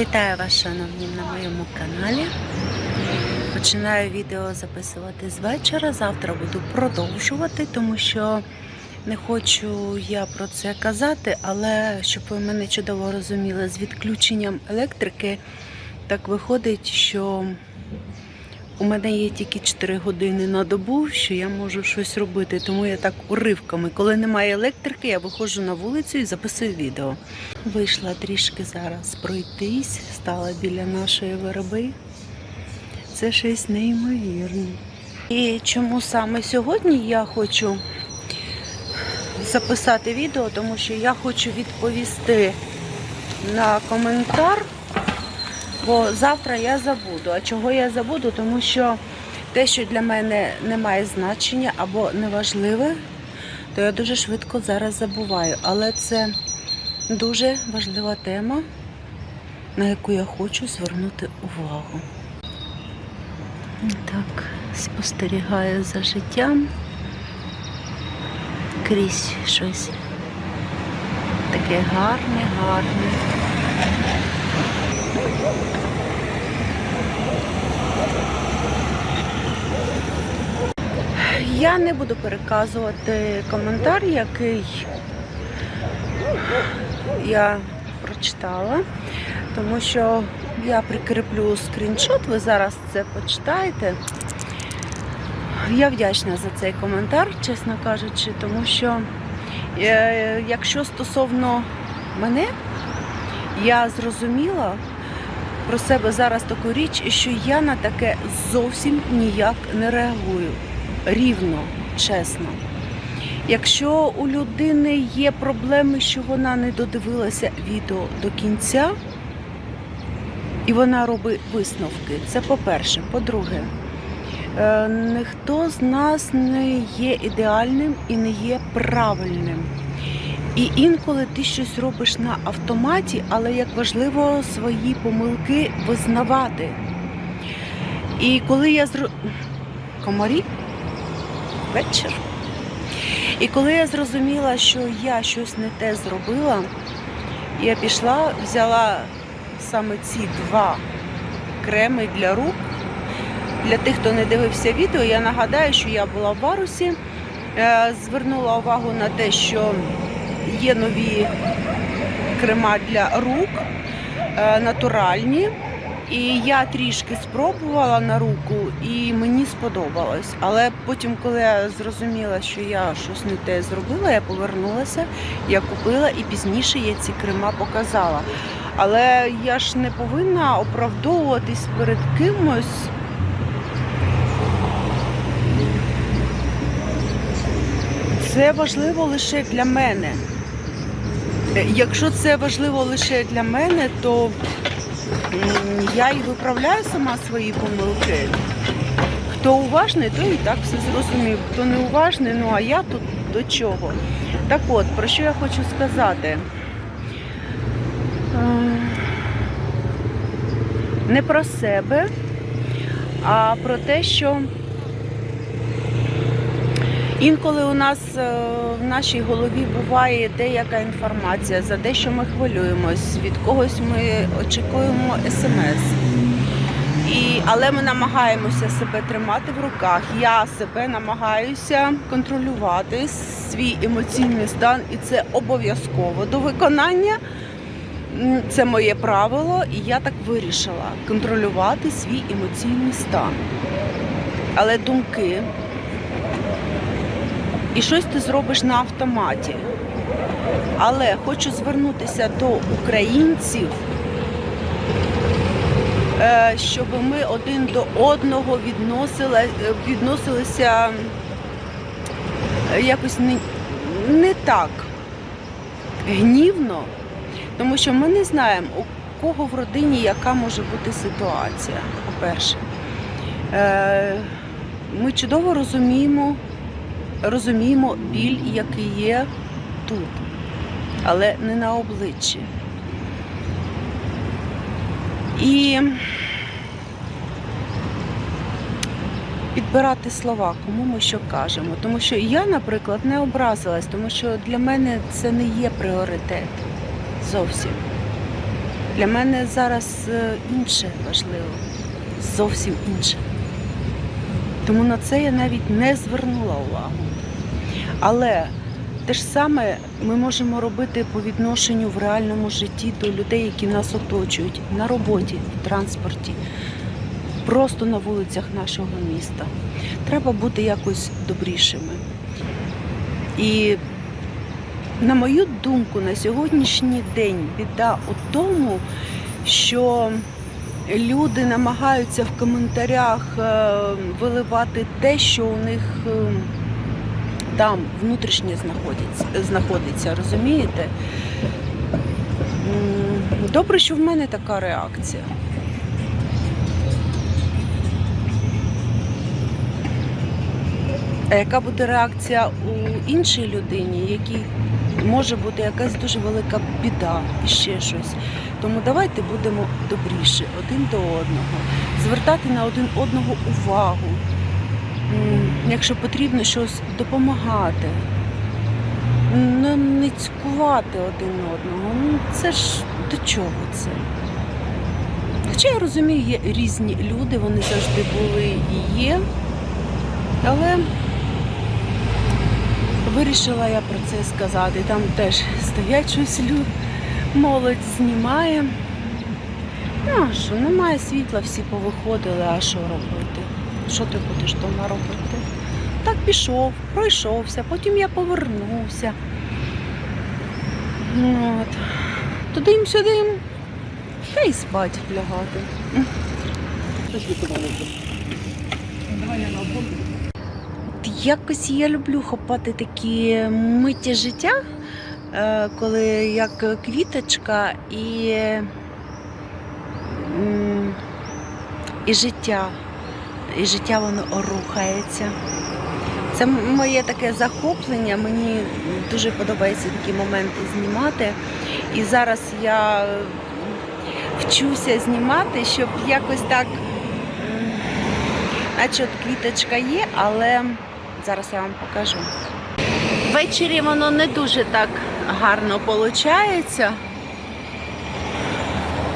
Вітаю вас, шановні, на моєму каналі. Починаю відео записувати з вечора. Завтра буду продовжувати, тому що не хочу я про це казати, але щоб ви мене чудово розуміли, з відключенням електрики так виходить, що у мене є тільки 4 години на добу, що я можу щось робити. Тому я так уривками. Коли немає електрики, я виходжу на вулицю і записую відео. Вийшла трішки зараз пройтись, стала біля нашої вироби. Це щось неймовірне. І чому саме сьогодні я хочу записати відео, тому що я хочу відповісти на коментар, бо завтра я забуду. А чого я забуду? Тому що те, що для мене не має значення або неважливе, то я дуже швидко зараз забуваю. Але це дуже важлива тема, на яку я хочу звернути увагу. Так, спостерігаю за життям. Крізь щось таке гарне, гарне. Я не буду переказувати коментар, який я прочитала, тому що я прикріплю скріншот, ви зараз це почитаєте. Я вдячна за цей коментар, чесно кажучи, тому що е, якщо стосовно мене, я зрозуміла про себе зараз таку річ, що я на таке зовсім ніяк не реагую. Рівно, чесно. Якщо у людини є проблеми, що вона не додивилася відео до кінця, і вона робить висновки, це по-перше. По-друге, е, ніхто з нас не є ідеальним і не є правильним. І інколи ти щось робиш на автоматі, але як важливо свої помилки визнавати. І коли я зро... комарі вечір. І коли я зрозуміла, що я щось не те зробила, я пішла, взяла саме ці два креми для рук. Для тих, хто не дивився відео, я нагадаю, що я була в Варусі, е, звернула увагу на те, що є нові крема для рук, е, натуральні. І я трішки спробувала на руку, і мені сподобалось. Але потім, коли я зрозуміла, що я щось не те зробила, я повернулася, я купила і пізніше я ці крема показала. Але я ж не повинна оправдовуватись перед кимось. Це важливо лише для мене. Е, Якщо це важливо лише для мене, то я і виправляю сама свої помилки. Хто уважний, той і так все зрозумів. Хто не уважний, ну а я тут до чого? Так от, про що я хочу сказати? Е, Не про себе, а про те, що інколи у нас е, в нашій голові буває деяка інформація, за дещо ми хвилюємось, від когось ми очікуємо смс. І, але ми намагаємося себе тримати в руках. Я себе намагаюся контролювати свій емоційний стан, і це обов'язково до виконання. Це моє правило, і я так вирішила контролювати свій емоційний стан. Але думки, і щось ти зробиш на автоматі. Але хочу звернутися до українців, е, щоб ми один до одного відносили, відносилися е, якось не, не так гнівно, тому що ми не знаємо, у кого в родині яка може бути ситуація. По-перше, Е, ми чудово розуміємо, розуміємо біль, який є тут, але не на обличчі. І підбирати слова, кому ми що кажемо. Тому що я, наприклад, не образилась, тому що для мене це не є пріоритет зовсім. Для мене зараз е, інше важливо, зовсім інше. Тому на це я навіть не звернула увагу. Але те ж саме ми можемо робити по відношенню в реальному житті до людей, які нас оточують на роботі, в транспорті, просто на вулицях нашого міста. Треба бути якось добрішими. І на мою думку, на сьогоднішній день біда у тому, що люди намагаються в коментарях е, виливати те, що у них е, там внутрішнє знаходиться, знаходиться розумієте? Добре, що в мене така реакція. А яка буде реакція у іншій людині, якій може бути якась дуже велика біда і ще щось. Тому давайте будемо добріші один до одного, звертати на один одного увагу. Якщо потрібно щось допомагати, не, цькувати один одного. Ну це ж до чого це? Хоча я розумію, є різні люди, вони завжди були і є. Але вирішила я про це сказати. Там теж стоять щось люди, молодь знімає. Ну, що, немає світла, всі повиходили, а що робити? Що ти будеш вдома робити? Так пішов, пройшовся, потім я повернувся. Ну, От. Туди сюди та й спать лягати. Якось я люблю хопати такі миті життя, е, коли як квіточка і, і життя. І життя воно рухається. Це моє таке захоплення. Мені дуже подобається такі моменти знімати. І зараз я вчуся знімати, щоб якось так, наче от квіточка є, але зараз я вам покажу. Ввечері воно не дуже так гарно виходить.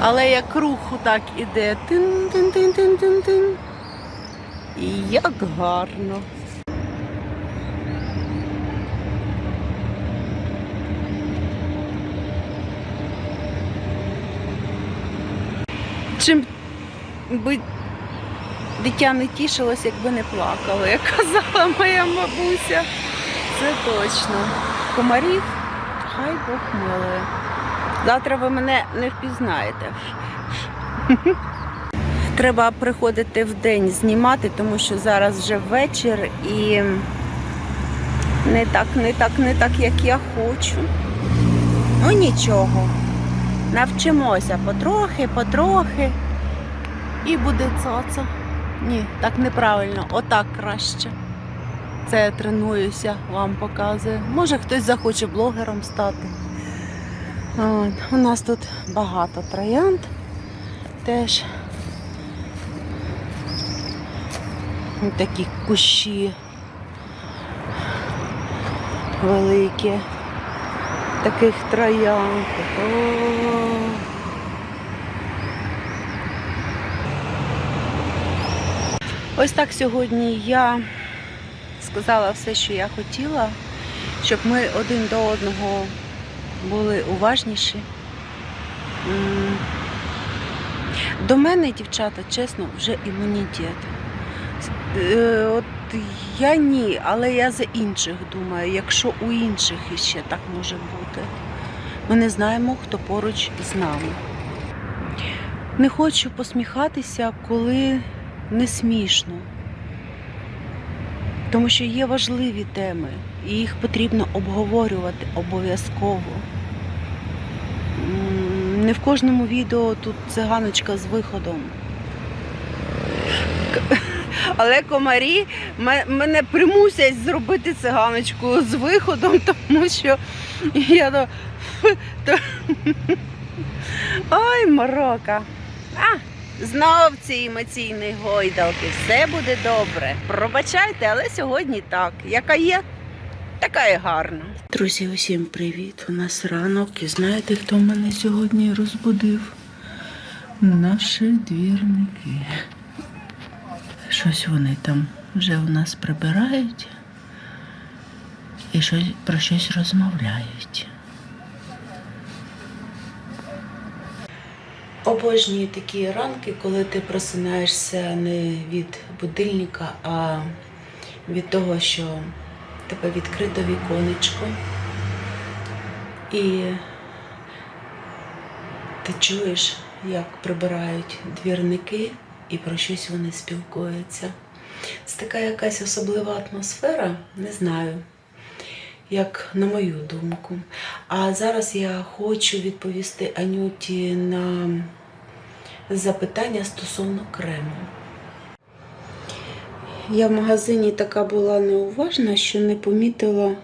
Але як рух так іде. Тин-тин-тин-тин-тин. І як гарно. Чим би дитя не тішилось, якби не плакало, як казала моя бабуся. Це точно. Комарів, хай Бог милує. Завтра ви мене не впізнаєте. Треба приходити в день знімати, тому що зараз вже вечір і не так, не так, не так, як я хочу. Ну нічого. Навчимося потрохи, потрохи. І буде цаца. Ні, так неправильно, отак краще. Це я тренуюся, вам показую. Може хтось захоче блогером стати. От. У нас тут багато троянд теж. Такі кущі великі. Таких троянд. О. Ось так сьогодні я сказала все, що я хотіла, щоб ми один до одного були уважніші. До мене, дівчата, чесно, вже імунітет. Е, От я ні, але я за інших думаю, якщо у інших іще так може бути. Ми не знаємо, хто поруч з нами. Не хочу посміхатися, коли не смішно. Тому що є важливі теми, і їх потрібно обговорювати обов'язково. Не в кожному відео тут циганочка з виходом. Але комарі мене примусять зробити циганочку з виходом, тому що я до. то- Ой, морока. А, знов ці емоційні гойдалки. Все буде добре. Пробачайте, але сьогодні так. Яка є, така і гарна. Друзі, усім привіт! У нас ранок і знаєте, хто мене сьогодні розбудив? Наші двірники. Щось вони там вже у нас прибирають і щось, про щось розмовляють. Обожнюю такі ранки, коли ти просинаєшся не від будильника, а від того, що тебе відкрито віконечко. І ти чуєш, як прибирають двірники і про щось вони спілкуються. Це така якась особлива атмосфера, не знаю, як на мою думку. А зараз я хочу відповісти Анюті на запитання стосовно крему. Я в магазині така була неуважна, що не помітила,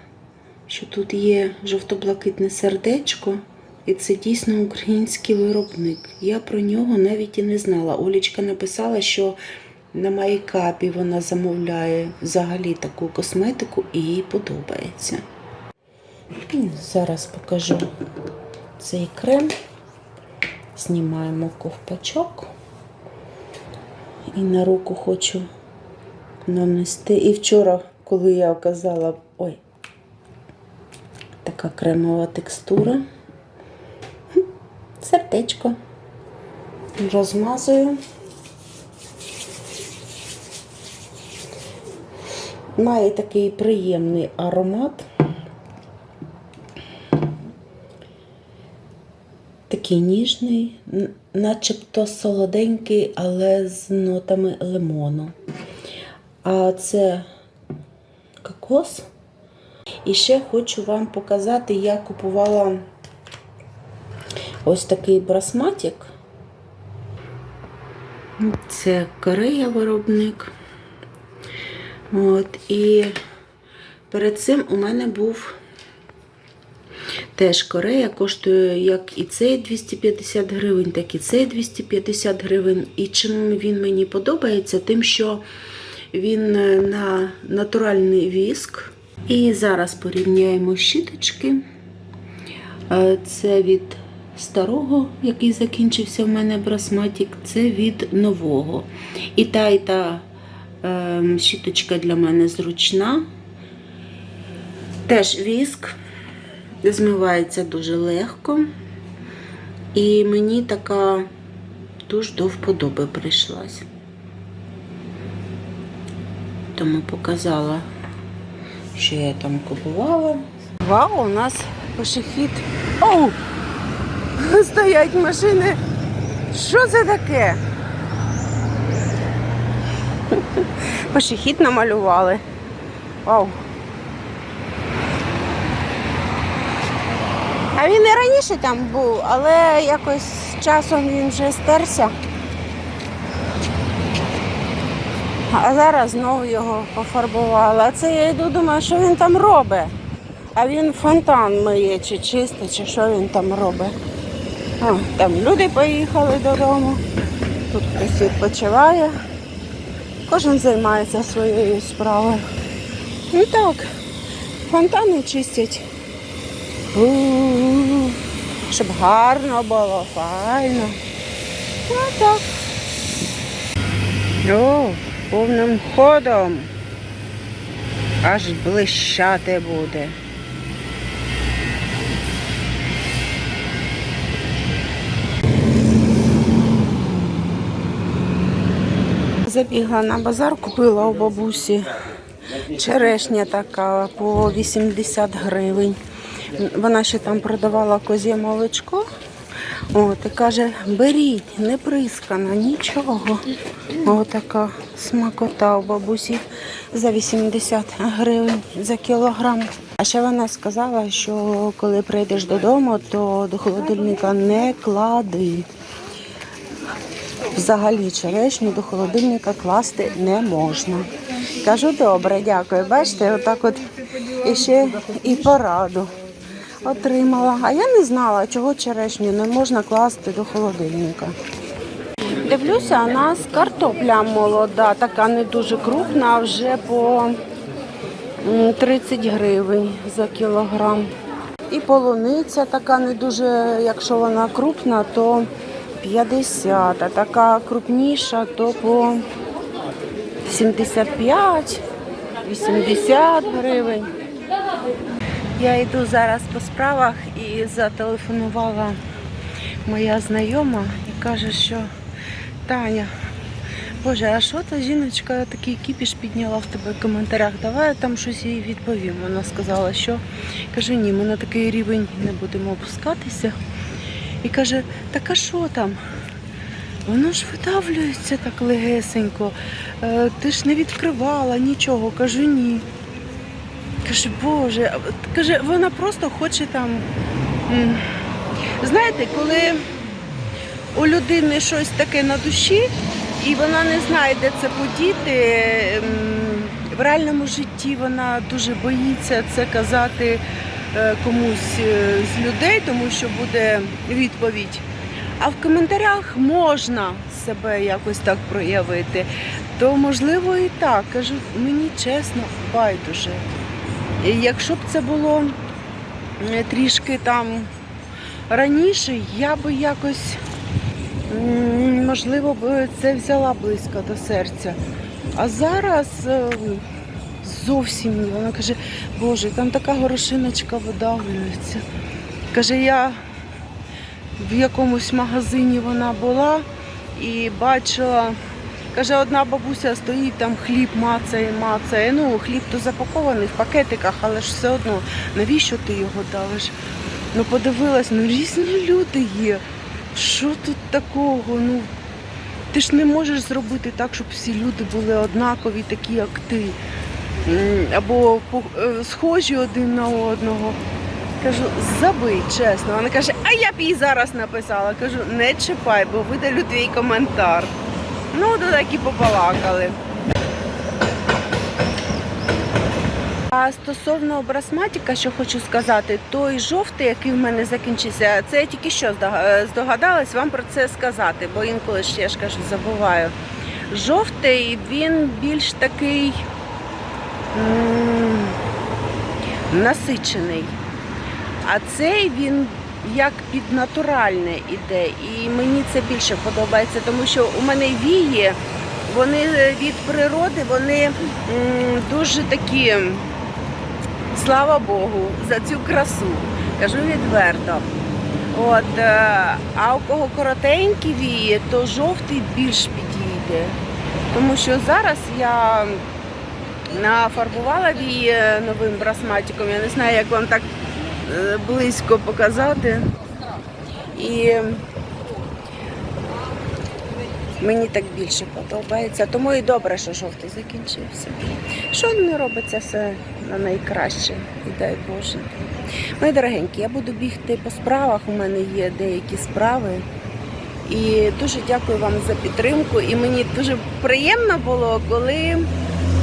що тут є жовто-блакитне сердечко, і це дійсно український виробник. Я про нього навіть і не знала. Олічка написала, що на майкапі вона замовляє взагалі таку косметику і їй подобається. Зараз покажу цей крем. Знімаємо ковпачок. І на руку хочу нанести. І вчора, коли я оказала, ой, така кремова текстура. Сердечко. Розмазую. Має такий приємний аромат. Такий ніжний, начебто солоденький, але з нотами лимону. А це кокос. І ще хочу вам показати, я купувала ось такий брасматик. Це Корея виробник. От, і перед цим у мене був теж Корея, коштує як і цей 250 гривень, так і цей 250 гривень. І чим він мені подобається, тим, що він е, на натуральний віск. І зараз порівняємо щіточки. Е, Це від старого, який закінчився в мене брасматик, це від нового. І та, і та е, щіточка для мене зручна. Теж віск, змивається дуже легко. І мені така дуже до вподоби прийшлась. Тому показала, що я там купувала. Вау, у нас пішохід. Оу! Стоять машини. Що це таке? Пішохід намалювали. Вау. А він і раніше там був, але якось часом він вже стерся. А зараз знову його пофарбували. А це я йду, думаю, що він там робить. А він фонтан миє, чи чистить, чи що він там робить. О, там люди поїхали додому. Тут хтось відпочиває. Кожен займається своєю справою. Ну так, фонтани чистять. У-у-у. Щоб гарно було, файно. Ну так. О, повним ходом. Аж блищати буде. Забігла на базар, купила у бабусі черешня така по 80 гривень. Вона ще там продавала козє молочко. От, і каже, беріть, не прискана, нічого. Отака смакота у бабусі за 80 гривень за кілограм. А ще вона сказала, що коли прийдеш додому, то до холодильника не клади. Взагалі черешню до холодильника класти не можна. Кажу, добре, дякую. Бачите, отак от іще і пораду отримала. А я не знала, чого черешню не можна класти до холодильника. Дивлюся, у нас картопля молода, така не дуже крупна, а вже по 30 гривень за кілограм. І полуниця така не дуже, якщо вона крупна, то 50, а така крупніша, то по 75, 80 гривень. Я йду зараз по справах і зателефонувала моя знайома і каже, що Таня, Боже, а що та жіночка такий кіпіш підняла в тебе в коментарях? Давай я там щось їй відповім. Вона сказала, що каже, ні, ми на такий рівень не будемо опускатися. І каже, так а що там? Воно ж видавлюється так легесенько. Е, Ти ж не відкривала нічого. Кажу, ні. Каже, Боже, каже, вона просто хоче там. Знаєте, коли у людини щось таке на душі, і вона не знає, де це подіти. В реальному житті вона дуже боїться це казати комусь е, з людей, тому що буде відповідь. А в коментарях можна себе якось так проявити. То можливо і так. Кажу, мені чесно, байдуже. Якщо б це було е, трішки там раніше, я би якось можливо це взяла близько до серця. А зараз е, зовсім ні. Вона каже, Боже, там така горошиночка видавлюється. Каже, я в якомусь магазині вона була і бачила. Каже, одна бабуся стоїть, там хліб мацає, мацає. Ну, хліб то запакований в пакетиках, але ж все одно, навіщо ти його давиш? Ну, подивилась, ну різні люди є. Що тут такого? Ну, ти ж не можеш зробити так, щоб всі люди були однакові, такі, як ти. Або е, схожі один на одного. Кажу, забий, чесно. Вона каже, а я б їй зараз написала. Кажу, не чіпай, бо видалю твій коментар. Ну, то так і побалакали. А стосовно брасматіка, що хочу сказати, той жовтий, який в мене закінчився, це я тільки що е, здогадалась вам про це сказати, бо інколи ж я ж кажу, забуваю. Жовтий, він більш такий насичений. А цей він як піднатуральне іде. І мені це більше подобається, тому що у мене вії, вони е, від природи, вони дуже такі, слава Богу, за цю красу. Кажу відверто. От, е, а у кого коротенькі вії, то жовтий більш підійде. Тому що зараз я нафарбувала вії е, новим брасматиком. Я не знаю, як вам так е, близько показати. І мені так більше подобається. Тому і добре, що жовтий закінчився. Що не робиться все на найкраще, і дай Боже. Мої дорогенькі, я буду бігти по справах. У мене є деякі справи. І дуже дякую вам за підтримку. І мені дуже приємно було, коли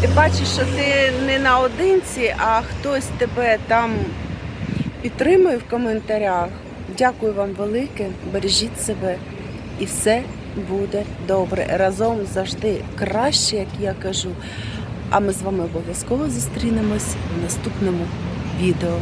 ти бачиш, що ти не наодинці, а хтось тебе там підтримує в коментарях. Дякую вам велике, бережіть себе і все буде добре. Разом завжди краще, як я кажу. А ми з вами обов'язково зустрінемось в наступному відео.